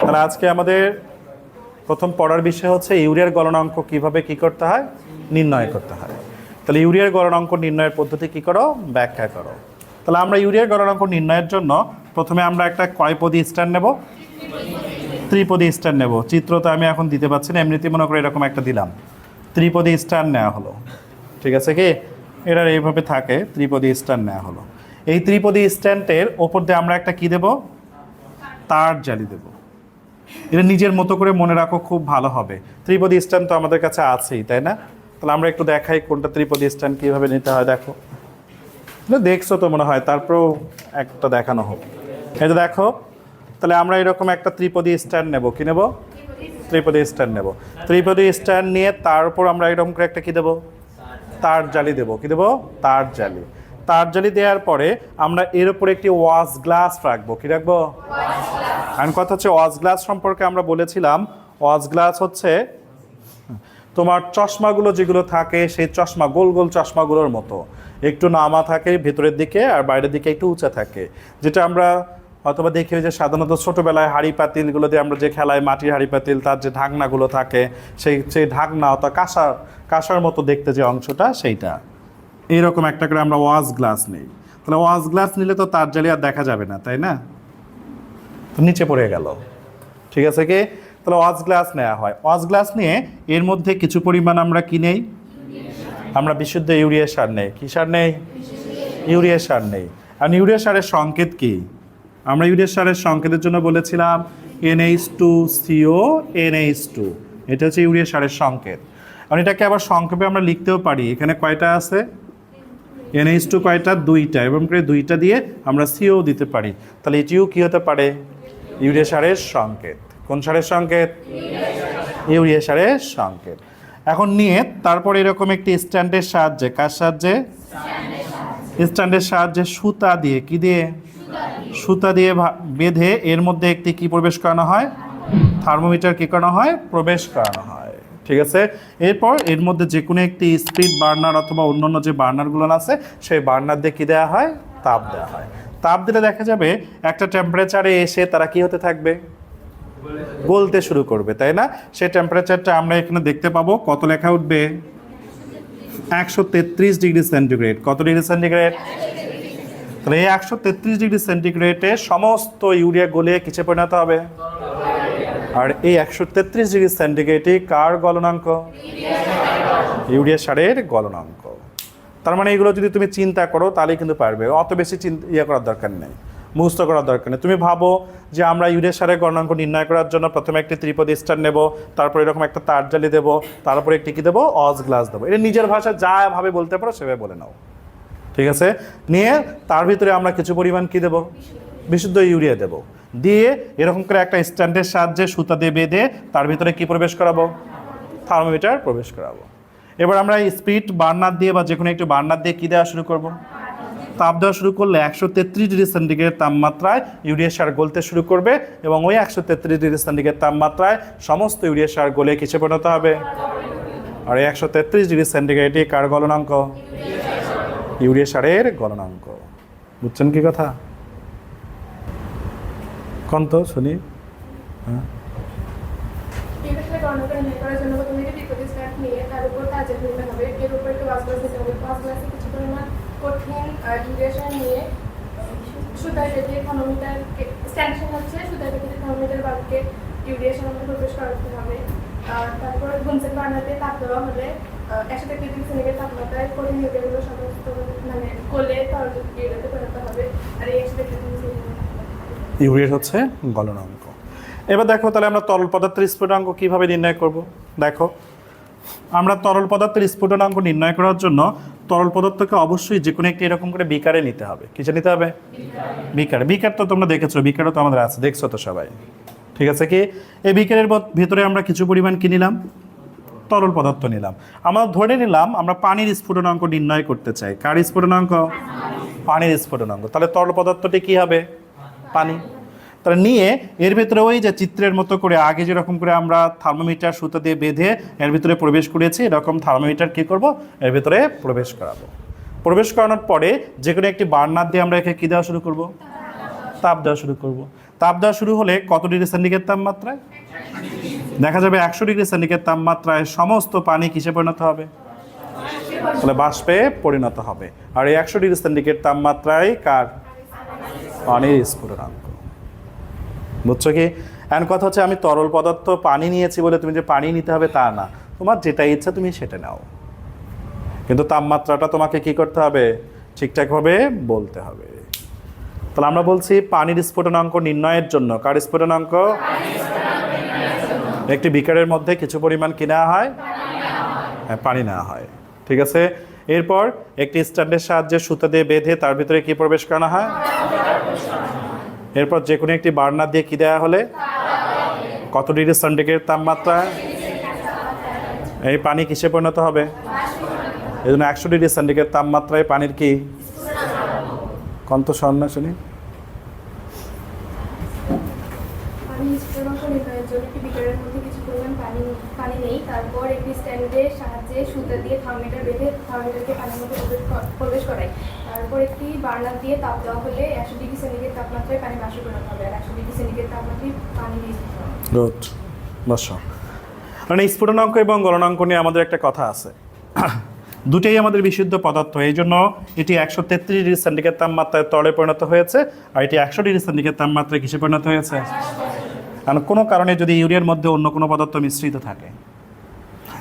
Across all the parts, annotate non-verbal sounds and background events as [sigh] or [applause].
তাহলে আজকে আমাদের প্রথম পড়ার বিষয় হচ্ছে ইউরিয়ার গলনাঙ্ক কীভাবে কি করতে হয়? নির্ণয় করতে হয়। তাহলে ইউরিয়ার গলনাঙ্ক নির্ণয়ের পদ্ধতি কি করো? ব্যাখ্যা করো। তাহলে আমরা ইউরিয়ার গলনাঙ্ক নির্ণয়ের জন্য প্রথমে আমরা একটা কয়পদী স্ট্যান্ড নেব? ত্রিপদী স্ট্যান্ড নেব। চিত্র তো আমি এখন দিতে পারছি না, এমনিতেই মনে করে এরকম একটা দিলাম। ত্রিপদী স্ট্যান্ড নেওয়া হলো। ঠিক আছে কি? এটার এইভাবে থাকে, ত্রিপদী স্ট্যান্ড নেওয়া হলো। এই ত্রিপদী স্ট্যান্ডের ওপর দিয়ে আমরা একটা কি দেব? তার জালি দেব। এটা নিজের মতো করে মনে রাখো, খুব ভালো হবে। ত্রিপদী স্ট্যান্ড তো আমাদের কাছে আছেই, তাই না? তাহলে আমরা একটু দেখাই কোনটা ত্রিপদী স্ট্যান্ড কীভাবে নিতে হয়, দেখো। এটা দেখছ তো মনে হয়, তারপরেও একটা দেখানো হোক। যে দেখো, তাহলে আমরা এরকম একটা ত্রিপদী স্ট্যান্ড নেব, কি নেব? ত্রিপদী স্ট্যান্ড নেব। ত্রিপদী স্ট্যান্ড নিয়ে তার উপর আমরা এরকম করে একটা কি দেবো? তার জালি দেবো, কি দেবো? তার জালি। তার জালি দেওয়ার পরে আমরা এর উপরে একটি ওয়াশ গ্লাস রাখব, কি রাখব? আর কথা হচ্ছে ওয়াজ গ্লাস সম্পর্কে আমরা বলেছিলাম। ওয়াজ গ্লাস হচ্ছে তোমার চশমাগুলো যেগুলো থাকে, সেই চশমা, গোল গোল চশমাগুলোর মতো। একটু নামা থাকে ভেতরের দিকে আর বাইরের দিকে একটু উঁচা থাকে। যেটা আমরা অথবা দেখি যে সাধারণত ছোটোবেলায় হাঁড়ি পাতিলগুলো দিয়ে আমরা যে খেলায় মাটির হাঁড়ি পাতিল, তার যে ঢাকনাগুলো থাকে, সেই সেই ঢাকনা অথবা কাঁসার কাঁসার মতো দেখতে যে অংশটা, সেইটা। এইরকম একটা করে আমরা ওয়াজ গ্লাস নেই। তাহলে ওয়াজ গ্লাস নিলে তো তার জালি আর দেখা যাবে না, তাই না? নিচে পড়ে গেল। ঠিক আছে কি? তাহলে ওয়াশ গ্লাস নেওয়া হয়। ওয়াশ গ্লাস নিয়ে এর মধ্যে কিছু পরিমাণ আমরা কি নেই? আমরা বিশুদ্ধ ইউরিয়া সার নেই। কী সার নেই? ইউরিয়া সার নেই। আর ইউরিয়া সারের সংকেত কি? আমরা ইউরিয়া সারের সংকেতের জন্য বলেছিলাম NH two CO NH two. এটা হচ্ছে ইউরিয়া সারের সংকেত। আর এটাকে আবার সংক্ষেপে আমরা লিখতেও পারি। এখানে কয়টা আছে? এনএইচ টু কয়টা? দুইটা। এবং করে দুইটা দিয়ে আমরা সিও দিতে পারি। তাহলে এটিও কী হতে পারে? ইউরিয়া সারের সংকেত। কোন সারের সংকেত? ইউরিয়া সারের সংকেত। এখন নিয়ে তারপর এরকম একটি স্ট্যান্ডের সাহায্যে, কার সাহায্যে? স্ট্যান্ডের সাহায্যে সুতা দিয়ে, কি দিয়ে? সুতা দিয়ে বেঁধে এর মধ্যে একটি কি প্রবেশ করানো হয়? থার্মোমিটার কি করানো হয়? প্রবেশ করানো হয়। ঠিক আছে? এরপর এর মধ্যে যে কোনো একটি স্পিড বার্নার অথবা অন্যান্য যে বার্নারগুলো আছে, সেই বার্নার দিয়ে কি দেওয়া হয়? তাপ দেওয়া হয়। তাপ দিলে দেখা যাবে একটা টেম্পারেচারে এসে তারা কি হতে থাকবে? গলতে শুরু করবে, তাই না? সেই টেম্পারেচারটা আমরা এখানে দেখতে পাবো। কত লেখা উঠবে? একশো তেত্রিশ ডিগ্রি সেন্টিগ্রেড কত ডিগ্রি সেন্টিগ্রেড তাহলে এই একশো তেত্রিশ ডিগ্রি সেন্টিগ্রেডে সমস্ত ইউরিয়া গলে কিসে পরিণত হবে? আর এই একশো তেত্রিশ ডিগ্রি সেন্টিগ্রেডে কার গলনাঙ্ক? ইউরিয়া সারের গলনাঙ্ক। তার মানে এগুলো যদি তুমি চিন্তা করো তাহলে কিন্তু পারবে। অত বেশি চিন্তা ইয়ে করার দরকার নেই। মুখস্থ করার দরকার নেই। তুমি ভাবো যে আমরা ইউরিয়া সারের গণনাঙ্ক নির্ণয় করার জন্য প্রথমে একটি ত্রিপদ স্টার নেব, তারপর এরকম একটা তার জালি দেবো, তারপরে একটি কী দেবো? অজ গ্লাস দেবো। এটা নিজের ভাষা যা ভাবে বলতে পারো, সেভাবে বলে নাও। ঠিক আছে? নিয়ে তার ভিতরে আমরা কিছু পরিমাণ কী দেব? বিশুদ্ধ ইউরিয়া দেব। দিয়ে এরকম করে একটা স্ট্যান্ডের সাহায্যে সুতা দিয়ে বেঁধে তার ভিতরে কি প্রবেশ করাবো? থার্মোমিটার প্রবেশ করাবো। এবার আমরা স্পিড বার্নার দিয়ে বা যে কোনো একটু বার্নার দিয়ে কী দেওয়া শুরু করব? তাপ দেওয়া শুরু করলে একশো তেত্রিশ ডিগ্রি সেন্টিগ্রেড তাপমাত্রায় ইউরিয়া সার গলতে শুরু করবে এবং ওই একশো তেত্রিশ ডিগ্রি সেন্টিগ্রেড তাপমাত্রায় সমস্ত ইউরিয়া সার গলে কিসে পরিণত হবে? আর একশো তেত্রিশ ডিগ্রি সেন্টিগ্রেডই কার গলনাঙ্ক? ইউরিয়া সারের গলনাঙ্ক। বুঝছেন কি কথা? কন্ত, শুনি। হ্যাঁ এক্ষেত্রে গণনা নির্ণয় করার জন্য প্রথমে একটি বিপরীত স্ট্যাক নিয়ে তার উপর কাজের নিতে হবে এর উপর একটি ওয়াশ গ্লাস দিতে হবে ওয়াশ গ্লাসে কিছু পরিমাণ কঠিন নিয়ে স্ট্যান্ডের হচ্ছে ইউরিয়া সার মধ্যে প্রবেশ করাতে হবে। তারপর বানাতে তাপ দেওয়া হলে তাপমাত্রায় ইউরিয়াগুলো সমস্ত মানে কোলে ইউরিয়াতে হবে। আর এই ইউরিয়ার হচ্ছে গলনাঙ্ক এবার দেখো তাহলে আমরা তরল পদার্থের স্ফুটনাঙ্ক কীভাবে নির্ণয় করব? দেখো, আমরা তরল পদার্থের স্ফুটনাঙ্ক নির্ণয় করার জন্য তরল পদার্থকে অবশ্যই যে কোনো একটি এরকম করে বিকারে নিতে হবে। কিসে নিতে হবে? বিকার। বিকার তো তোমরা দেখেছ, বিকারও তো আমাদের আছে, দেখছ তো সবাই। ঠিক আছে কি? এই বিকারের ভিতরে আমরা কিছু পরিমাণ কি নিলাম? তরল পদার্থ নিলাম। আমরা ধরে নিলাম, আমরা পানির স্ফুটনাঙ্ক নির্ণয় করতে চাই। কার স্ফুটনাঙ্ক? পানির স্ফুটনাঙ্ক। তাহলে তরল পদার্থটি কি হবে? পানি। তাহলে নিয়ে এর ভিতরে ওই যে চিত্রের মতো করে আগে যেরকম করে আমরা থার্মোমিটার, সুতো দিয়ে বেঁধে এর ভিতরে প্রবেশ করেছি, এরকম থার্মোমিটার কী করব? এর ভিতরে প্রবেশ করাবো। প্রবেশ করানোর পরে যে কোনো একটি বার্নার দিয়ে আমরা একে কী দেওয়া শুরু করব? তাপ দেওয়া শুরু করব। তাপ দেওয়া শুরু হলে কত ডিগ্রি সেন্টিগ্রেড তাপমাত্রায়? দেখা যাবে একশো ডিগ্রি সেন্টিগ্রেড তাপমাত্রায় সমস্ত পানি কিসে পরিণত হবে? তাহলে বাষ্পে পরিণত হবে। আর এই একশো ডিগ্রি সেন্টিগ্রেড তাপমাত্রায় কার? পানির স্ফুটনাঙ্ক। বুঝছ কি? এখন কথা হচ্ছে আমি তরল পদার্থ পানি নিয়েছি বলে তুমি যে পানি নিতে হবে তা না। তোমার যেটা ইচ্ছা তুমি সেটা নাও। কিন্তু তাপমাত্রাটা তোমাকে কি করতে হবে? ঠিকঠাকভাবে বলতে হবে। তাহলে আমরা বলছি পানির স্ফুটনাঙ্ক নির্ণয়ের জন্য। কার স্ফুটনাঙ্ক? একটি বিকারের মধ্যে কিছু পরিমাণ কি নেওয়া হয়? হ্যাঁ পানি নেওয়া হয়। ঠিক আছে? এরপর একটি স্ট্যান্ডের সাহায্যে সুতা দিয়ে বেঁধে তার ভিতরে কি প্রবেশ করানো হয়? এরপর যে কোনো একটি বার্নার দিয়ে কি দেওয়া হলে? কত ডিগ্রি সেন্টিগ্রেড তাপমাত্রা? এই পানি কিসে পরিণত হবে? এই জন্য একশো ডিগ্রি সেন্টিগ্রেড তাপমাত্রায় পানির কি? কন্ত স্বর্ণ শুনি তারপর একটি স্ট্যান্ডের সাহায্যে সুতা দিয়ে থার্মোমিটার বেঁধে থার্মোমিটারকে পানির মধ্যে প্রবেশ ক- প্রবেশ করাই তারপর একটি বার্নার দিয়ে তাপ দেওয়া হলে একশো ডিগ্রি সেন্টিগ্রেড তাপমাত্রায় পানি বাষ্প পরিণত হবে আর একশো ডিগ্রি সেন্টিগ্রেড তাপমাত্রায় পানি গুড বস। মানে স্ফুটনাঙ্ক এবং গলনাঙ্ক নিয়ে আমাদের একটা কথা আছে। [clears throat] দুটেই আমাদের বিশুদ্ধ পদার্থ, এই জন্য এটি একশো তেত্রিশ ডিগ্রি সেন্টিগ্রেড তাপমাত্রায় তলে পরিণত হয়েছে আর এটি একশো ডিগ্রি সেন্টিগ্রেড তাপমাত্রায় কিসে পরিণত হয়েছে? কারণ কোনো কারণে যদি ইউরিয়ার মধ্যে অন্য কোনো পদার্থ মিশ্রিত থাকে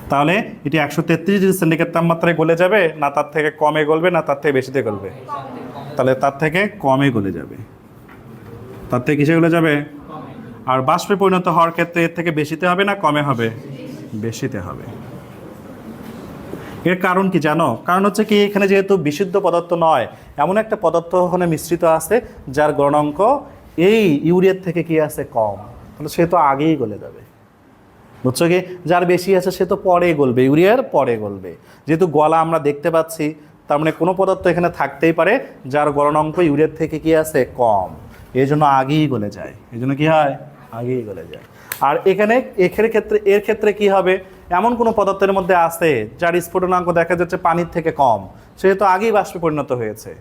তাহলে এটি একশো তেত্রিশ ডিগ্রি সেন্টিগ্রেড তাপমাত্রায় গলে যাবে, না তার থেকে কমে গলবে, না তার থেকে বেশিতে গলবে। তাহলে তার থেকে কমে গলে যাবে। তার থেকে কিসে গলে যাবে? আর বাষ্পে পরিণত হওয়ার ক্ষেত্রে এর থেকে বেশিতে হবে না কমে হবে? বেশিতে হবে। এর কারণ কি জানো? কারণ হচ্ছে কি, এখানে যেহেতু বিশুদ্ধ পদার্থ নয়, এমন একটা পদার্থ ওখানে মিশ্রিত আছে, যার গণাঙ্ক এই ইউরিয়ার থেকে কি আছে? কম। তাহলে সে তো আগেই গলে যাবে। বুঝছ কি? যার বেশি আছে সে তো পরে গলবে, ইউরিয়ার পরে গলবে। যেহেতু গলা আমরা দেখতে পাচ্ছি, তার মানে কোনো পদার্থ এখানে থাকতেই পারে, যার গলনাঙ্ক ইউরিয়ার থেকে কি আছে? কম। এই জন্য আগেই গলে যায়। এই জন্য কি হয়? আগেই গলে যায়। আর এখানে এখানে ক্ষেত্রে, এর ক্ষেত্রে কি হবে? এমন কোনো পদার্থের মধ্যে আছে, যার স্ফুটনাঙ্ক দেখা যাচ্ছে পানির থেকে কম। সে তো আগেই বাষ্পে পরিণত হয়েছে।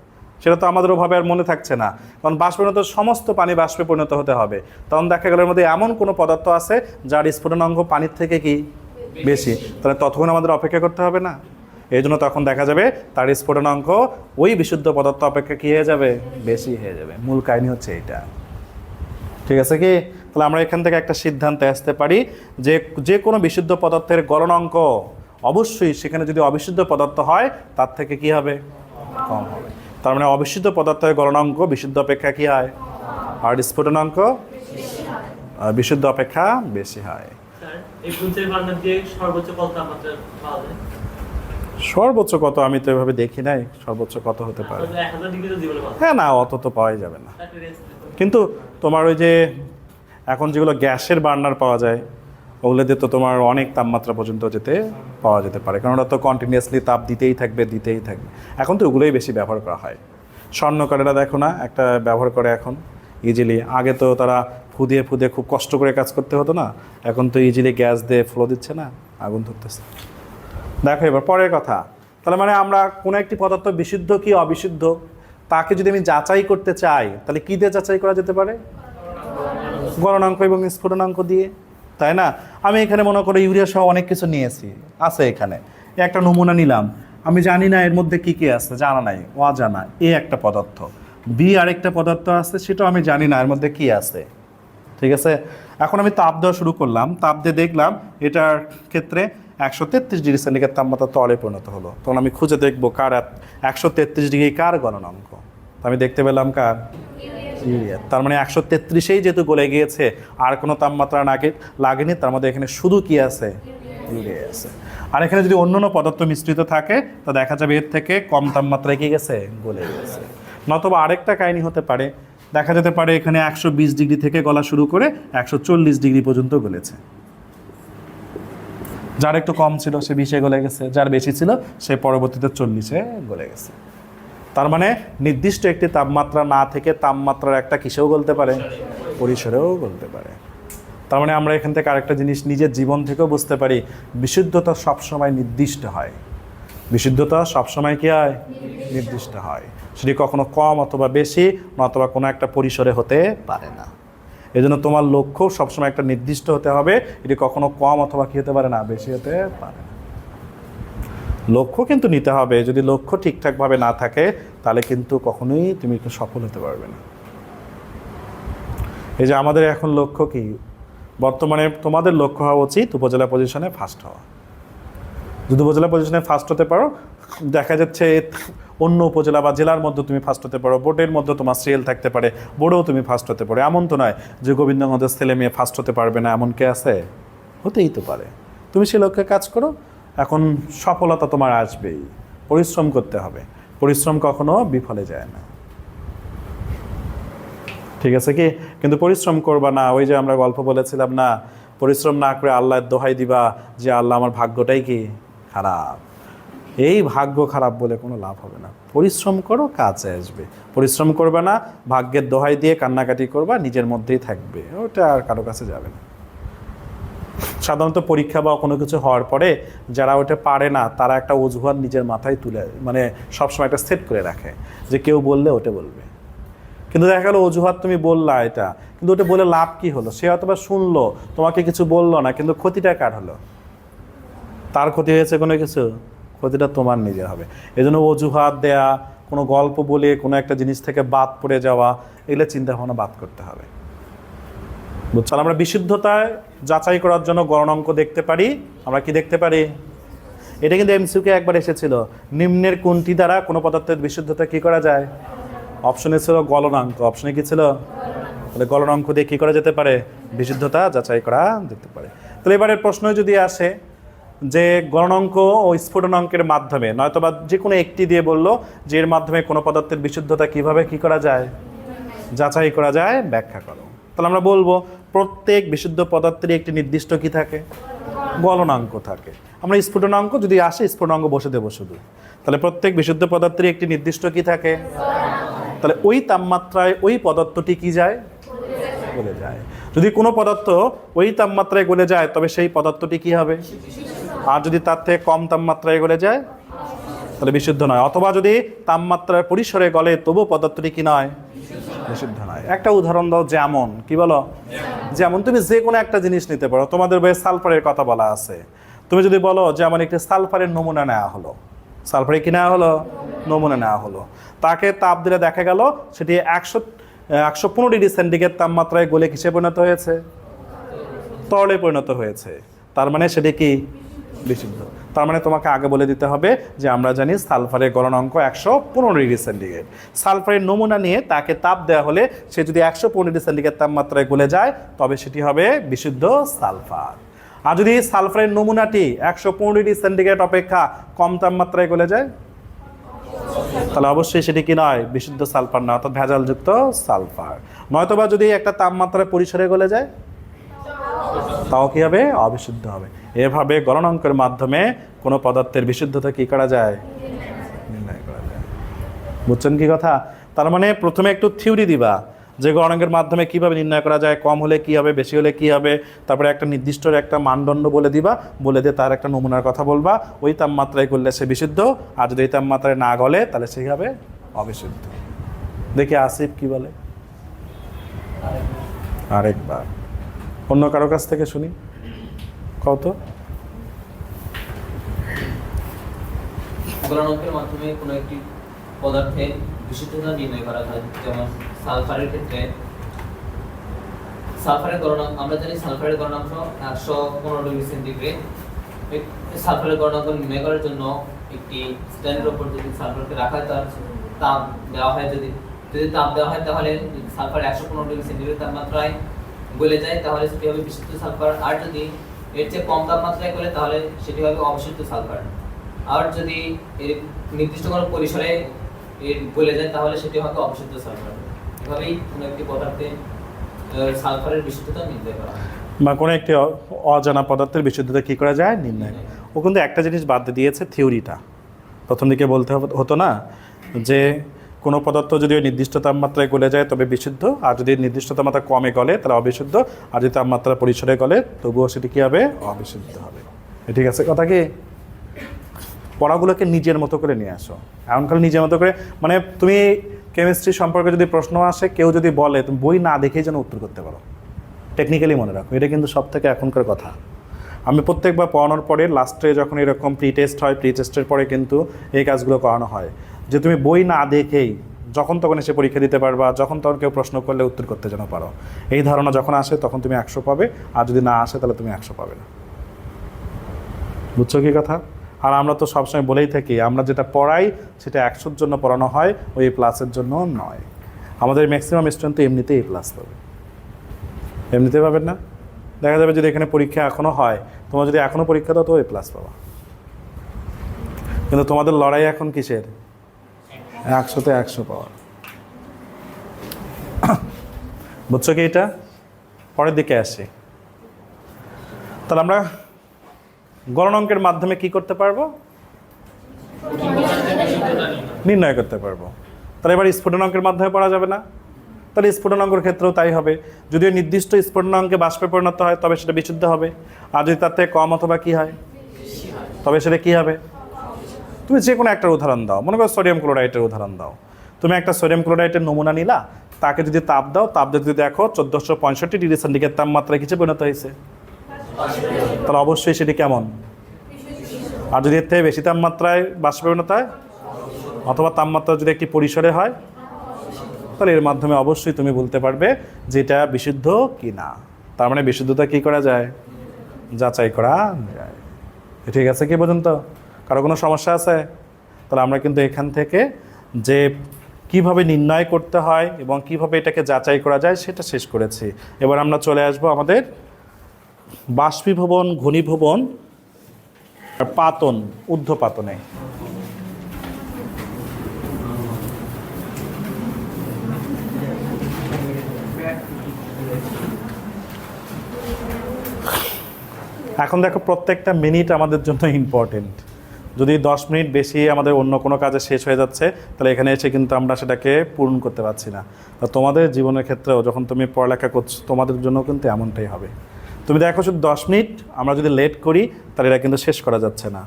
সেটা তো আমাদের ওভাবে আর মনে থাকছে না। কারণ বাষ্পে সমস্ত পানি বাষ্পে পরিণত হতে হবে। তখন দেখা গেলের মধ্যে এমন কোনো পদার্থ আছে যার স্ফুটনাঙ্ক পানির থেকে কি বেশি? তাহলে ততক্ষণ আমাদের অপেক্ষা করতে হবে না। এই জন্য তখন দেখা যাবে তার স্ফুটনাঙ্ক ওই বিশুদ্ধ পদার্থ অপেক্ষা কি হয়ে যাবে? বেশি হয়ে যাবে। মূল কাহিনী হচ্ছে এইটা ঠিক আছে কি? তাহলে আমরা এখান থেকে একটা সিদ্ধান্তে আসতে পারি যে যে কোনো বিশুদ্ধ পদার্থের গলনাঙ্ক অবশ্যই সেখানে যদি অবিশুদ্ধ পদার্থ হয়, তার থেকে কি হবে? কম হবে। তার মানে অবিশুদ্ধ পদার্থের গলনাঙ্ক বিশুদ্ধ অপেক্ষা কি হয়? আর স্ফুটনাঙ্ক বিশুদ্ধ অপেক্ষা বেশি হয়। সর্বোচ্চ কত আমি তো এভাবে দেখি নাই সর্বোচ্চ কত হতে পারে। হ্যাঁ না অত তো পাওয়াই যাবে না। কিন্তু তোমার ওই যে এখন যেগুলো গ্যাসের বার্নার পাওয়া যায় ওগুলোতে তো তোমার অনেক তাপমাত্রা পর্যন্ত যেতে পাওয়া যেতে পারে। কারণ ওরা তো কন্টিনিউয়াসলি তাপ দিতেই থাকবে দিতেই থাকবে। এখন তো ওগুলোই বেশি ব্যবহার করা হয়। স্বর্ণকারেরা দেখো না, একটা ব্যবহার করে এখন ইজিলি আগে তো তারা ফুদিয়ে ফুদিয়ে খুব কষ্ট করে কাজ করতে হতো না। এখন তো ইজিলি গ্যাস দিয়ে ফ্লো দিচ্ছে না, আগুন ধরতেছে। দেখো এবার পরের কথা। তাহলে মানে আমরা কোনো একটি পদার্থ বিশুদ্ধ কি অবিশুদ্ধ? তাকে যদি আমি যাচাই করতে চাই, তাহলে কী দিয়ে যাচাই করা যেতে পারে? গণনাঙ্ক এবং স্ফুটনাঙ্ক দিয়ে। তাই না? আমি এখানে মনে করো ইউরিয়া সহ অনেক কিছু নিয়েছি, আছে এখানে। একটা নমুনা নিলাম। আমি জানি না এর মধ্যে কি কি আছে, জানা নাই, অজানা। এ একটা পদার্থ। বি আরেকটা পদার্থ আছে, সেটাও আমি জানি না এর মধ্যে কি আছে। ঠিক আছে? এখন আমি তাপ দেওয়া শুরু করলাম। তাপ দিয়ে দেখলাম এটার ক্ষেত্রে একশো তেত্রিশ ডিগ্রি সেন্টিগ্রেড তাপমাত্রা তলে পরিণত হলো। তখন আমি খুঁজে দেখব কার একশো তেত্রিশ ডিগ্রি কার গণনাঙ্ক। আমি দেখতে পেলাম কার? তার মানে একশো তেত্রিশেই যেহেতু গলে গিয়েছে, আর কোনো তাপমাত্রা নাগে লাগেনি, তার মধ্যে এখানে শুধু কি আছে? ইউরিয়া আছে। আর এখানে যদি অন্য অন্য পদার্থ মিশ্রিত থাকে, তো দেখা যাবে এর থেকে কম তাপমাত্রায় কি গেছে? গলে গেছে। নতবা আরেকটা কাহিনী হতে পারে। দেখা যেতে পারে এখানে একশো বিশ ডিগ্রি থেকে গলা শুরু করে একশো চল্লিশ ডিগ্রি পর্যন্ত গলেছে। যার একটু কম ছিল, সে বিশে গলে গেছে, যার বেশি ছিল, সে পরবর্তীতে চল্লিশে গলে গেছে। তার মানে নির্দিষ্ট একটি তাপমাত্রা না থেকে তাপমাত্রার একটা কিসেও গলতে পারে? পরিসরেও গলতে পারে। তার মানে আমরা এখান থেকে আরেকটা জিনিস নিজের জীবন থেকেও বুঝতে পারি, বিশুদ্ধতা সবসময় নির্দিষ্ট হয়। বিশুদ্ধতা সবসময় কি হয়? নির্দিষ্ট হয়। সেটি কখনো কম অথবা বেশি অথবা কোনো একটা পরিসরে হতে পারে না। এই জন্য তোমার লক্ষ্য সবসময় একটা নির্দিষ্ট হতে হবে, এটি কখনো কম অথবা কী হতে পারে না, বেশি হতে পারে না। লক্ষ্য কিন্তু নিতে হবে। যদি লক্ষ্য ঠিকঠাকভাবে না থাকে, তাহলে কিন্তু কখনোই তুমি একটু সফল হতে পারবে না। এই যে আমাদের এখন লক্ষ্য কি? বর্তমানে তোমাদের লক্ষ্য হওয়া উচিত উপজেলা পজিশনে ফার্স্ট হওয়া। যদি উপজেলা পজিশনে ফার্স্ট হতে পারো, দেখা যাচ্ছে অন্য উপজেলা বা জেলার মধ্যে তুমি ফার্স্ট হতে পারো, বোর্ডের মধ্যে তোমার সিরিয়াল থাকতে পারে, বোর্ডেও তুমি ফার্স্ট হতে পারো। এমন তো নয় যে গোবিন্দগঞ্জের ছেলে মেয়ে ফার্স্ট হতে পারবে না, এমন কে আছে? হতেই তো পারে। তুমি সে লক্ষ্যে কাজ করো এখন সফলতা তোমার আসবেই। পরিশ্রম করতে হবে। পরিশ্রম কখনো বিফলে যায় না। ঠিক আছে কি? কিন্তু পরিশ্রম করবা না। ওই যে আমরা গল্প বলেছিলাম না, পরিশ্রম না করে আল্লাহর দোহাই দিবা যে আল্লাহ আমার ভাগ্যটাই কি? খারাপ। এই ভাগ্য খারাপ বলে কোনো লাভ হবে না। পরিশ্রম করো, কাজে আসবে। পরিশ্রম করবে না, ভাগ্যের দোহাই দিয়ে কান্নাকাটি করবা, নিজের মধ্যেই থাকবে। ওটা আর কারও কাছে যাবে না। সাধারণত পরীক্ষা বা কোনো কিছু হওয়ার পরে যারা ওটা পারে না, তারা একটা অজুহাত নিজের মাথায় তুলে মানে সবসময় একটা সেট করে রাখে যে কেউ বললে ওটা বলবে। কিন্তু দেখা গেলো অজুহাত তুমি বললা এটা, কিন্তু ওটা বলে লাভ কি হলো? সে অথবা শুনলো, তোমাকে কিছু বলল না, কিন্তু ক্ষতিটা কার হলো? তার ক্ষতি হয়েছে কোনো কিছু? ক্ষতিটা তোমার নিজে হবে। এই জন্য অজুহাত দেয়া, কোনো গল্প বলে কোনো একটা জিনিস থেকে বাদ পড়ে যাওয়া, এগুলো চিন্তা ভাবনা বাদ করতে হবে। বুঝছ আমরা বিশুদ্ধতায় যাচাই করার জন্য গণনাঙ্ক দেখতে পারি। আমরা কি দেখতে পারি? এটা কিন্তু এমসিউকে একবার এসেছিল। নিম্নের কোনটি দ্বারা কোনো পদার্থের বিশুদ্ধতা কি করা যায়? অপশনে ছিল গলনাঙ্ক। অপশনে কি ছিল? তাহলে গলনাঙ্ক দিয়ে কি করা যেতে পারে? বিশুদ্ধতা যাচাই করা যেতে পারে। তাহলে এবারের প্রশ্ন যদি আসে যে গণনাঙ্ক ও স্ফুটনাঙ্কের মাধ্যমে, নয়তোবা যে কোনো একটি দিয়ে বলল যে এর মাধ্যমে কোনো পদার্থের বিশুদ্ধতা কীভাবে কি করা যায়? যাচাই করা যায়, ব্যাখ্যা করো। তাহলে আমরা বলব প্রত্যেক বিশুদ্ধ পদার্থেরই একটি নির্দিষ্ট কি থাকে? গলনাঙ্ক থাকে। আমরা স্ফুটনাঙ্ক যদি আসে, স্ফুটনাঙ্ক বসে দেবো শুধু। তাহলে প্রত্যেক বিশুদ্ধ পদার্থেরই একটি নির্দিষ্ট কি থাকে? তাহলে ওই তাপমাত্রায় ওই পদার্থটি কি যায়? গলে যায়। যদি কোনো পদার্থ ওই তাপমাত্রায় গলে যায়, তবে সেই পদার্থটি কি হবে? আর যদি তার থেকে কম তাপমাত্রায় গলে যায়, তাহলে বিশুদ্ধ নয়। অথবা যদি তাপমাত্রার পরিসরে গলে তবু পদার্থটি কি নয়? বিশুদ্ধ নয় একটা উদাহরণ দাও যেমন কি বলো? যেমন। তুমি যে কোনো একটা জিনিস নিতে পারো। তোমাদের বইয়ে সালফারের কথা বলা আছে। তুমি যদি বলো যেমন একটি সালফারের নমুনা নেওয়া হলো সালফারে কি নেওয়া হলো? নমুনা নেওয়া হলো। তাকে তাপ দিলে দেখা গেল সেটি একশো একশো পনেরো ডিগ্রি সেন্টিগ্রেড তাপমাত্রায় গলে কিসে পরিণত হয়েছে। তরলে পরিণত হয়েছে। তার মানে সেটি কি? বিশুদ্ধ তার মানে তোমাকে আগে বলে দিতে হবে যে আমরা জানি সালফারের গলনাঙ্ক একশো পনেরো ডিগ্রি সেন্টিগ্রেড। সালফারের নমুনা নিয়ে তাকে তাপ দেওয়া হলে সে যদি একশো পনেরো ডিগ্রি সেন্টিগ্রেড তাপমাত্রায় গলে যায়, তবে সেটি হবে বিশুদ্ধ সালফার। আর যদি সালফারের নমুনাটি একশো পনেরো ডিগ্রি সেন্টিগ্রেড অপেক্ষা কম তাপমাত্রায় গলে যায়, তাহলে অবশ্যই সেটি কি নয়, বিশুদ্ধ সালফার না অর্থাৎ ভেজালযুক্ত সালফার। নয়তোবা যদি একটা তাপমাত্রায় পরিসরে গলে যায়, তাও কি হবে? অবিশুদ্ধ হবে। এভাবে গণনাঙ্কের মাধ্যমে কোনো পদার্থের বিশুদ্ধতা কি করা যায়? নির্ণয় করা যায়। বুঝছেন কি কথা? তার মানে প্রথমে একটু থিওরি দিবা যে গণনাঙ্কের মাধ্যমে কীভাবে নির্ণয় করা যায়, কম হলে কি হবে, বেশি হলে কি হবে, তারপরে একটা নির্দিষ্ট একটা মানদণ্ড বলে দিবা, বলে দিয়ে তার একটা নমুনার কথা বলবা, ওই তাপমাত্রায় করলে সে বিশুদ্ধ, আর যদি তাপমাত্রায় না গলে, তাহলে সেই হবে? অবিশুদ্ধ। দেখি আসিফ কি বলে? আরেকবার। অন্য কারও কাছ থেকে শুনি? কত? গণনাঙ্কের মাধ্যমে একটি পদার্থের বিশুদ্ধতা নির্ণয় করা হয়, যেমন সালফারের ক্ষেত্রে। সালফারের আমরা জানি সালফারের একশো পনেরো ডিগ্রি সেন্টিগ্রেড। সালফারের নির্ণয় করার জন্য একটি স্ট্যান্ডের উপর যদি সালফারকে রাখা হয়, তার তাপ দেওয়া হয় যদি যদি তাপ দেওয়া হয়, তাহলে সালফার একশো পনেরো ডিগ্রি সেন্টিগ্রেড তাপমাত্রায় গলে যায়, তাহলে সেটি হবে বিশুদ্ধ সালফার। আর যদি এর চেয়ে কম তাপমাত্রায় গলে তাহলে সেটি হবে অবিশুদ্ধ সালফার। আর যদি এর নির্দিষ্ট কোনো পরিসরে এর গলে যায় তাহলে সেটি হবে অবিশুদ্ধ সালফার। এভাবেই কোনো একটি পদার্থে সালফারের বিশুদ্ধতা নির্ণয় করা হয়। বা কোনো একটি অজানা পদার্থের বিশুদ্ধতা কী করা যায়? নির্ণয়। ও কিন্তু একটা জিনিস বাদ দিয়েছে থিওরিটা। প্রথম দিকে বলতে হতো না যে কোনো পদার্থ যদি ওই নির্দিষ্ট তাপমাত্রায় গলে যায় তবে বিশুদ্ধ। আর যদি নির্দিষ্ট তাপমাত্রা কমে গলে তাহলে অবিশুদ্ধ। আর যদি তাপমাত্রা পরিসরে গলে তবুও সেটি কী হবে? অবিশুদ্ধ হবে। ঠিক আছে কথা কি? পড়াগুলোকে নিজের মতো করে নিয়ে আসো। এমনকাল নিজের মতো করে মানে তুমি কেমিস্ট্রি সম্পর্কে যদি প্রশ্ন আসে কেউ যদি বলে তুমি বই না দেখেই যেন উত্তর করতে পারো। টেকনিক্যালি মনে রাখো এটা কিন্তু সব থেকে এখনকার কথা। আমি প্রত্যেকবার পড়ানোর পরে লাস্টে যখন এরকম প্রি টেস্ট হয় প্রি টেস্টের পরে কিন্তু এই কাজগুলো করানো হয়। যে তুমি বই না দেখেই যখন তখন এসে পরীক্ষা দিতে পারবা, যখন তখন কেউ প্রশ্ন করলে উত্তর করতে যেন পারো। এই ধারণা যখন আসে তখন তুমি একশো পাবে, আর যদি না আসে তাহলে তুমি একশো পাবে না। বুঝছ কি কথা? আর আমরা তো সবসময় বলেই থাকি, আমরা যেটা পড়াই সেটা একশোর জন্য পড়ানো হয়, ওই প্লাসের জন্য নয়। আমাদের ম্যাক্সিমাম স্টুডেন্ট তো এমনিতেই প্লাস পাবে। এমনিতে পাবেন না? দেখা যাবে যদি এখানে পরীক্ষা এখনও হয়, তোমার যদি এখনও পরীক্ষা দাও তো এ প্লাস পাবা। কিন্তু তোমাদের লড়াই এখন কিসের? একশোতে একশো পাওয়ার। বুঝছ কি এটা? পরের দিকে আসি। তাহলে আমরা গণনাঙ্কের মাধ্যমে কি করতে পারব? নির্ণয় করতে পারব। তাহলে এবার স্ফুটনাঙ্কের মাধ্যমে পড়া যাবে না। তাহলে স্ফুটনাঙ্কের ক্ষেত্রেও তাই হবে। যদিও নির্দিষ্ট স্ফুটনাঙ্কে বাষ্পে পরিণত হয়, তবে সেটা বিশুদ্ধ হবে। আর যদি তার থেকে কম অথবা কী হয়? তবে সেটা কী হবে? তুমি যে কোনো একটা উদাহরণ দাও। মনে করো সোডিয়াম ক্লোরাইডের উদাহরণ দাও। তুমি একটা সোডিয়াম ক্লোরাইডের নমুনা নিলা, তাকে যদি তাপ দাও, তাপ দিয়ে যদি দেখো চোদ্দোশো পঁয়ষট্টি ডিগ্রি সেন্টিগ্রেড তাপমাত্রায় কিছু পরিণত হয়েছে? তাহলে অবশ্যই সেটি কেমন? আর যদি এর থেকে বেশি তাপমাত্রায় বাষ্প হয়, অথবা তাপমাত্রা যদি একটি পরিসরে হয়, তাহলে এর মাধ্যমে অবশ্যই তুমি বলতে পারবে যে এটা বিশুদ্ধ কি না তার মানে বিশুদ্ধতা কি করা যায়? যাচাই করা যায়। ঠিক আছে কি পর্যন্ত? কারও কোনো সমস্যা আছে? তাহলে আমরা কিন্তু এখান থেকে যে কীভাবে নির্ণয় করতে হয় এবং কীভাবে এটাকে যাচাই করা যায়, সেটা শেষ করেছি। এবার আমরা চলে আসব আমাদের বাষ্পীভবন, ঘনীভবন, আর পাতন, ঊর্ধ্বপাতনে। এখন দেখো প্রত্যেকটা মিনিট আমাদের জন্য ইম্পর্টেন্ট যদি দশ মিনিট বেশি আমাদের অন্য কোনো কাজে শেষ হয়ে যাচ্ছে, তাহলে এখানে এসে কিন্তু আমরা সেটাকে পূরণ করতে পারছি না। তা তোমাদের জীবনের ক্ষেত্রেও যখন তুমি পড়ালেখা করছ, তোমাদের জন্য কিন্তু এমনটাই হবে। তুমি দেখো শুধু দশ মিনিট, আমরা যদি লেট করি, তাহলে এটা কিন্তু শেষ করা যাচ্ছে না।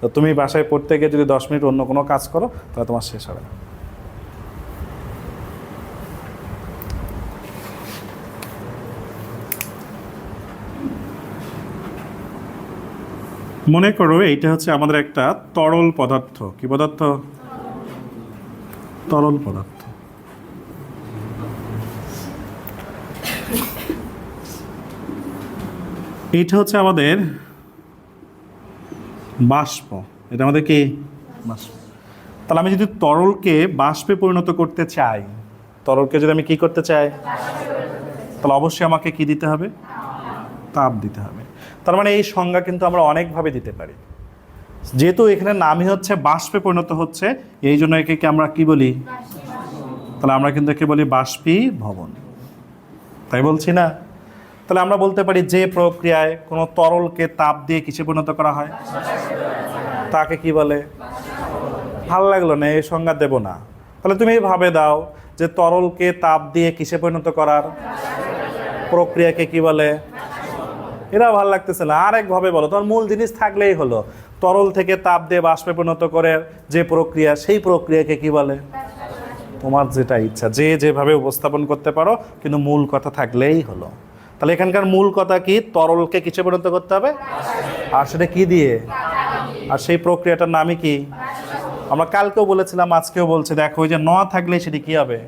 তো তুমি বাসায় পড়তে গিয়ে যদি দশ মিনিট অন্য কোনো কাজ করো, তাহলে তোমার শেষ হবে না। মনে করো এইটা হচ্ছে আমাদের একটা তরল পদার্থ। কি পদার্থ? তরল পদার্থ। এইটা হচ্ছে আমাদের বাষ্প। এটা আমাদের কি? বাষ্প। তাহলে আমি যদি তরলকে বাষ্পে পরিণত করতে চাই, তরলকে যদি আমি কি করতে চাই? তাহলে অবশ্যই আমাকে কি দিতে হবে? তাপ দিতে হবে। তার মানে এই সংজ্ঞা কিন্তু আমরা অনেকভাবে দিতে পারি। যেহেতু এখানে নামই হচ্ছে, বাষ্পে পরিণত হচ্ছে, এই জন্য একে আমরা কি বলি? তাহলে আমরা কিন্তু একে বলি বাষ্পী ভবন তাই বলছি না? তাহলে আমরা বলতে পারি যে প্রক্রিয়ায় কোনো তরলকে তাপ দিয়ে কিসে পরিণত করা হয়? তাকে কি বলে? ভালো লাগল না, এই সংজ্ঞা দেব না। তাহলে তুমি ভাবে দাও যে তরলকে তাপ দিয়ে কিসে পরিণত করার? প্রক্রিয়াকে কি বলে? এরা ভালো লাগতেছে না। আরেকভাবে বলো, তোমার মূল জিনিস থাকলেই হলো, তরল থেকে তাপ দিয়ে বাষ্পে পরিণত করে যে প্রক্রিয়া, সেই প্রক্রিয়াকে কি বলে? তোমার যেটা ইচ্ছা, যে যেভাবে উপস্থাপন করতে পারো, কিন্তু মূল কথা থাকলেই হলো। তাহলে এখানকার মূল কথা কি? তরলকে কিসে পরিণত করতে হবে? আর সেটা কি দিয়ে? আর সেই প্রক্রিয়াটার নামই কি? আমরা কালকেও বলেছিলাম, আজকেও বলছি, দেখো, ওই যে ন থাকলে সেটি কি হবে?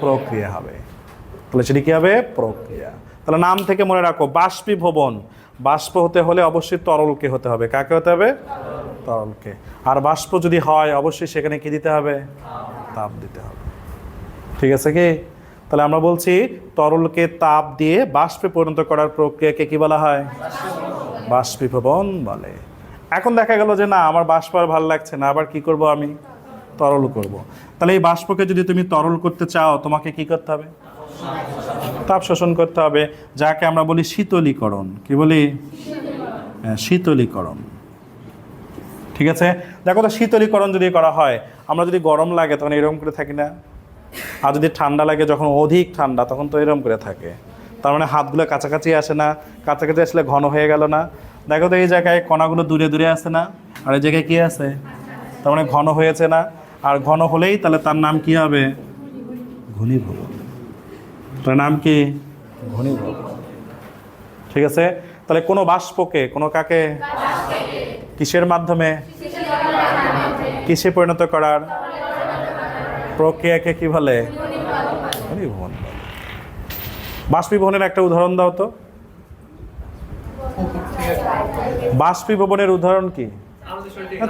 প্রক্রিয়া হবে। তাহলে সেটি কী হবে? প্রক্রিয়া। তাহলে নাম থেকে মনে রাখো, বাষ্পীভবন। বাষ্প হতে হলে অবশ্যই তরলকে হতে হবে। কাকে হতে হবে? তরলকে। আর বাষ্প যদি হয়, অবশ্যই সেখানে কি দিতে হবে? তাপ দিতে হবে। ঠিক আছে কি? তাহলে আমরা বলছি, তরলকে তাপ দিয়ে বাষ্পে পরিণত করার প্রক্রিয়াকে কি বলা হয়? বাষ্পীভবন বলে। এখন দেখা গেল যে না, আমার বাষ্প আর ভালো লাগছে না, আবার কি করব আমি? তরল করব। তাহলে এই বাষ্পকে যদি তুমি তরল করতে চাও, তোমাকে কি করতে হবে? তাপ শোষণ করতে হবে যাকে আমরা বলি শীতলীকরণ। কি বলি? হ্যাঁ, শীতলীকরণ। ঠিক আছে? দেখো তো শীতলীকরণ যদি করা হয় আমরা যদি গরম লাগে তখন এরকম করে থাকি না? আর যদি ঠান্ডা লাগে যখন অধিক ঠান্ডা তখন তো এরকম করে থাকে। তার মানে হাতগুলো কাছাকাছি আসে না কাছাকাছি আসলে ঘন হয়ে গেল না। দেখো তো এই জায়গায় কণাগুলো দূরে দূরে আসে না? আর এই জায়গায় কী আছে? তার মানে ঘন হয়েছে না? আর ঘন হলেই তাহলে তার নাম কি হবে? ঘনীভবন তার নাম কি? ঠিক আছে। তাহলে কোনো বাষ্পকে কোনো কাকে? কিসের মাধ্যমে? কিসে পরিণত করার? প্রক্রিয়াকে কি বলে? ঘনীভবন বাষ্পীভবনের একটা উদাহরণ দাও তো। বাষ্পীভবনের উদাহরণ কি?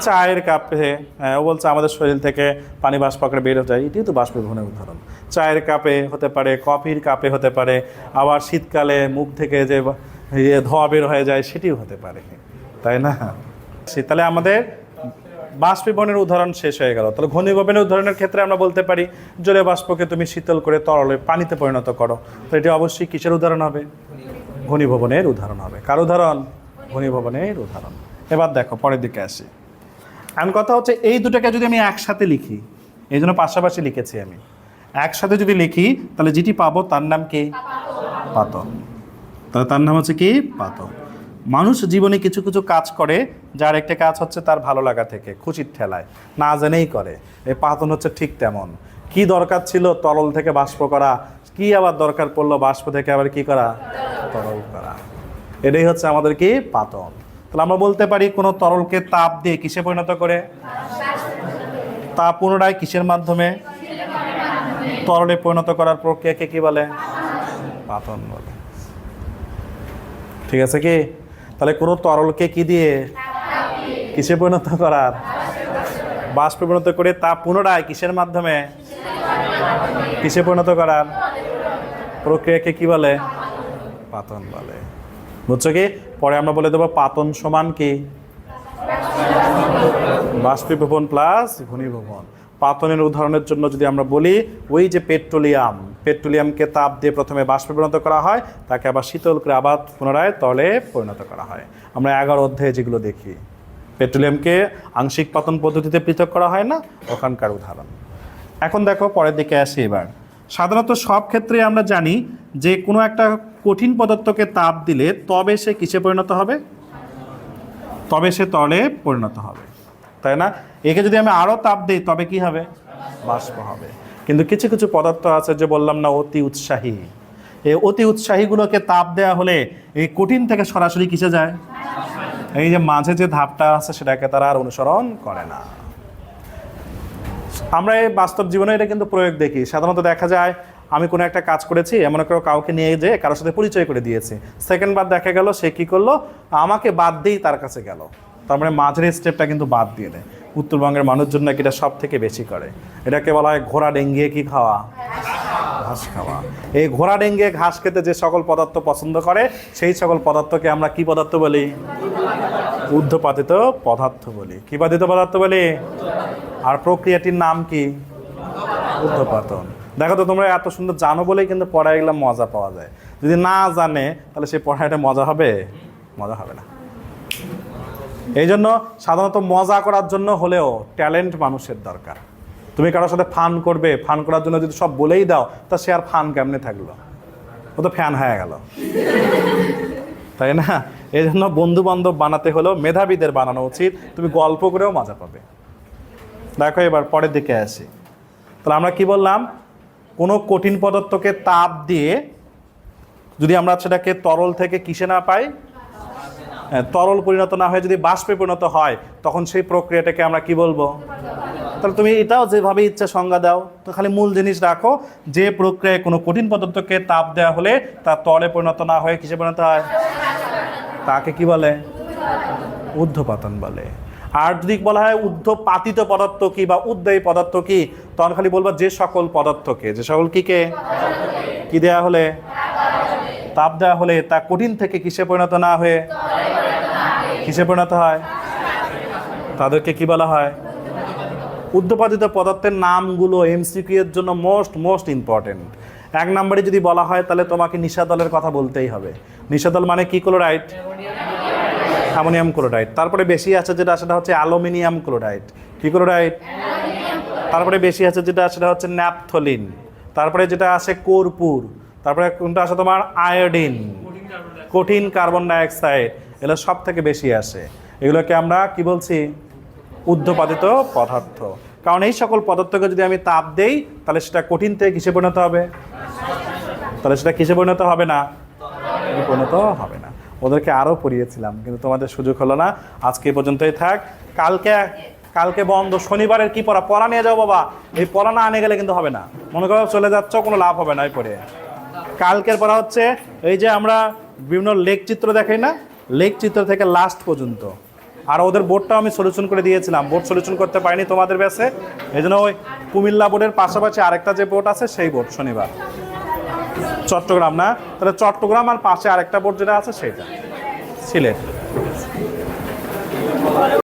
চায়ের কাপে হ্যাঁ, ও বলছে আমাদের শরীর থেকে পানি বাষ্প আকারে বের যায়। এটিও তো বাষ্পীভবনের উদাহরণ। চায়ের কাপে হতে পারে কফির কাপে হতে পারে আবার শীতকালে মুখ থেকে যে ইয়ে ধোয়া বের হয়ে যায় সেটিও হতে পারে। তাই না? শীতকালে আমাদের বাষ্পীভবনের উদাহরণ শেষ হয়ে গেল। তাহলে ঘনীভবনের উদাহরণের ক্ষেত্রে আমরা বলতে পারি জলে বাষ্পকে তুমি শীতল করে তরলে পানিতে পরিণত করো। তো এটি অবশ্যই কিসের উদাহরণ হবে? ঘনীভবনের উদাহরণ হবে। কার উদাহরণ? ঘনীভবনের উদাহরণ। এবার দেখো, পরের দিকে আসি। এখন কথা হচ্ছে, এই দুটোকে যদি আমি একসাথে লিখি, এই জন্য পাশাপাশি লিখেছি আমি। একসাথে যদি লিখি, তাহলে যেটি পাবো, তার নাম কি? পাতন তাহলে তার নাম হচ্ছে কি? পাতন মানুষ জীবনে কিছু কিছু কাজ করে, যার একটা কাজ হচ্ছে তার ভালো লাগা থেকে, খুশির ঠেলায়। না জেনেই করে। এই পাতন হচ্ছে ঠিক তেমন। কি দরকার ছিল, তরল থেকে বাষ্প করা? কি আবার দরকার পড়ল, বাষ্প থেকে আবার কি করা? তরল করা। এটাই হচ্ছে আমাদের কি? পাতন তাহলে আমরা বলতে পারি কোনো তরলকে তাপ দিয়ে কিসে পরিণত করে? তাপ পুনরায় কিসের মাধ্যমে? তরলে পরিণত করার প্রক্রিয়াকে কি বলে? পাতন বলে। ঠিক আছে কি? তাহলে কোনো তরলকে কি দিয়ে? কিসে পরিণত করার? বাষ্পে পরিণত করে তাপ পুনরায় কিসের মাধ্যমে? কিসে পরিণত করার? প্রক্রিয়াকে কি বলে? পাতন বলে। বুঝছ কি? পরে আমরা বলে দেবো পাতন সমান কি? বাষ্পীভবন প্লাস ঘনীভবন। পাতনের উদাহরণের জন্য যদি আমরা বলি, ওই যে পেট্রোলিয়াম, পেট্রোলিয়ামকে তাপ দিয়ে প্রথমে বাষ্পে পরিণত করা হয়, তাকে আবার শীতল করে আবার পুনরায় তলে পরিণত করা হয়। আমরা এগারো অধ্যায়ে যেগুলো দেখি, পেট্রোলিয়ামকে আংশিক পাতন পদ্ধতিতে পৃথক করা হয় না? ওখানকার উদাহরণ। এখন দেখো, পরের দিকে আসি এবার। সাধারণত সব ক্ষেত্রে আমরা জানি যে কোনো একটা কঠিন পদার্থকে তাপ দিলে তবে সে কিসে পরিণত হবে? তবে সে তলে পরিণত হবে। তাই না? একে যদি আমি আরও তাপ দিই, তবে কি হবে? বাষ্প হবে। কিন্তু কিছু কিছু পদার্থ আছে যে বললাম না, অতি উৎসাহী। এই অতি উৎসাহীগুলোকে তাপ দেওয়া হলে এই কঠিন থেকে সরাসরি কিসে যায়? এই যে মাঝে যে ধাপটা আছে, সেটাকে তারা আর অনুসরণ করে না। আমরা এই বাস্তব জীবনে এটা কিন্তু প্রয়োগ দেখি। সাধারণত দেখা যায় আমি কোনো একটা কাজ করেছি, এমন করে কাউকে নিয়ে যে কারোর সাথে পরিচয় করে দিয়েছি। সেকেন্ড বার দেখা গেল, সে কী করল? আমাকে বাদ দিয়েই তার কাছে গেল। তার মানে মাঝের স্টেপটা কিন্তু বাদ দিয়ে দেয়। উত্তরবঙ্গের মানুষজন নাকি এটা সব থেকে বেশি করে। এটাকে বলা হয় ঘোড়া ডেঙ্গিয়ে কি খাওয়া? ঘাস খাওয়া। এই ঘোড়া ডেঙ্গে ঘাস খেতে যে সকল পদার্থ পছন্দ করে, সেই সকল পদার্থকে আমরা কি পদার্থ বলি? ঊর্ধ্বপাতিত পদার্থ বলি। কি পাতিত পদার্থ বলি? আর প্রক্রিয়াটির নাম কি? ঊর্ধ্বপাতন দেখো তো, তোমরা এত সুন্দর জানো বলেই কিন্তু পড়ায় গেলাম মজা পাওয়া যায়। যদি না জানে, তাহলে সেই পড়াটা মজা হবে? মজা হবে না। এই জন্য সাধারণত মজা করার জন্য হলেও ট্যালেন্ট মানুষের দরকার। তুমি কারোর সাথে ফান করবে, ফান করার জন্য যদি সব বলেই দাও, তা সে আর ফান কেমনে থাকল? ও তো ফ্যান হয়ে গেল। তাই না? এই জন্য বন্ধু বান্ধব বানাতে হলেও মেধাবীদের বানানো উচিত। তুমি গল্প করেও মজা পাবে। দেখো এবার পরের দিকে আসি। তাহলে আমরা কি বললাম? কোনো কঠিন পদার্থকে তাপ দিয়ে যদি আমরা সেটাকে তরল থেকে কিসে না পাই? হ্যাঁ, তরল পরিণত না হয়ে যদি বাষ্পে পরিণত হয় তখন সেই প্রক্রিয়াটাকে আমরা কি বলব? তাহলে তুমি এটাও যেভাবে ইচ্ছা সংজ্ঞা দাও তো খালি মূল জিনিস রাখো যে প্রক্রিয়ায় কোনো কঠিন পদার্থকে তাপ দেওয়া হলে তা তলে পরিণত না হয়ে কিসে পরিণত হয়? তাকে কি বলে? ঊর্ধ্বপাতন বলে। আর যদি বলা হয় ঊর্ধ্বপাতিত পদার্থ কি বা উদ্দায়ী পদার্থ কি? তখন খালি বলব যে সকল পদার্থকে যে সকল কি কে? কি দেয়া হলে? তাপ দেওয়া হলে তা কঠিন থেকে কিসে পরিণত না হয়ে? কিসে পরিণত হয়? তাদেরকে কি বলা হয়? উদ্যোপাদিত পদার্থের নামগুলো এমসিকিউ এর জন্য মোস্ট মোস্ট ইম্পর্টেন্ট এক নম্বরে যদি বলা হয় তাহলে তোমাকে নিশাদলের কথা বলতেই হবে। নিশাদল মানে কি? Chloride ammonium chloride. তারপরে বেশি আছে যেটা, সেটা হচ্ছে অ্যালুমিনিয়াম ক্লোরাইড। কি ক্লোরাইড? তারপরে বেশি আছে যেটা, সেটা হচ্ছে ন্যাপথলিন। তারপরে যেটা আছে কর্পূর। তারপরে কোনটা আছে তোমার? আয়োডিন। কঠিন কার্বন ডাইঅক্সাইড। এগুলো সব থেকে বেশি আসে। এগুলোকে আমরা কি বলছি? ঊর্ধ্বপাতিত পদার্থ। কারণ এই সকল পদার্থকে যদি আমি তাপ দেই, তাহলে সেটা কঠিন থেকে কিসে পরিণত হবে? তাহলে সেটা কিসে পরিণত হবে না? পরিণত হবে না। ওদেরকে আরও পড়িয়েছিলাম, কিন্তু তোমাদের সুযোগ হলো না। আজকে এই পর্যন্তই থাক। কালকে কালকে বন্ধ, শনিবারের কি পড়া? পড়া নিয়ে যাও বাবা। এই পড়া না আনে গেলে কিন্তু হবে না। মনে করো চলে যাচ্ছ, কোনো লাভ হবে না এই পড়ে। কালকের পড়া হচ্ছে, এই যে আমরা বিভিন্ন লেখ চিত্র দেখাই না? লেখ চিত্র থেকে লাস্ট পর্যন্ত। আর ওদের বোর্ডটাও আমি সলিউশন করে দিয়েছিলাম। বোর্ড সলিউশন করতে পারিনি তোমাদের ব্যাসে এই জন্য ওই কুমিল্লা বোর্ডের পাশাপাশি আরেকটা যে বোর্ড আছে, সেই বোর্ড শনিবার। চট্টগ্রাম না? তাহলে চট্টগ্রাম আর পাশে আরেকটা বোর্ড যেটা আছে সেটা। সিলেট।